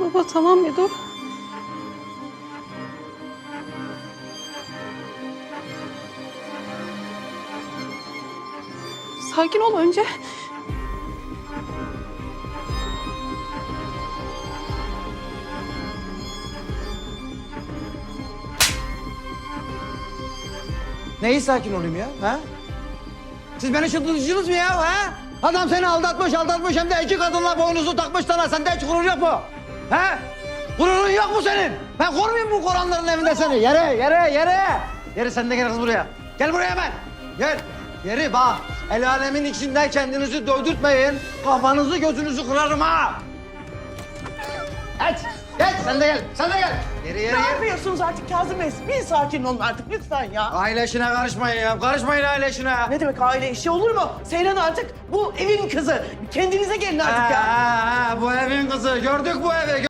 Baba tamam bir dur. Sakin ol önce. Neyi sakin olayım ya? Ha? Siz beni çıldırtıcınız mı ya? Ha? Adam seni aldatmış, aldatmış hem de iki kadınla boynuzu takmış sana. Sende hiç gurur yok mu? Ha? Gururun yok mu senin? Ben koruyayım bu Koranların evinde seni. Yere, yere, yere. Yere sen de gel kız buraya. Gel buraya hemen. Gel. Yeri bak. El alemin içinde kendinizi dövdürtmeyin. Kafanızı gözünüzü kırarım ha. Geç. Geç sen de gel. Sen de gel. Yere, yere, Ne yere. yapıyorsunuz artık Kazım Bey? Bir sakin olun artık lütfen ya. Aile işine karışmayın ya. Karışmayın aile işine. Ne demek aile işi olur mu? Seyran artık bu evin kızı. Kendinize gelin artık ya. Ha, ha, ha, bu evin kızı. Gördük bu evi.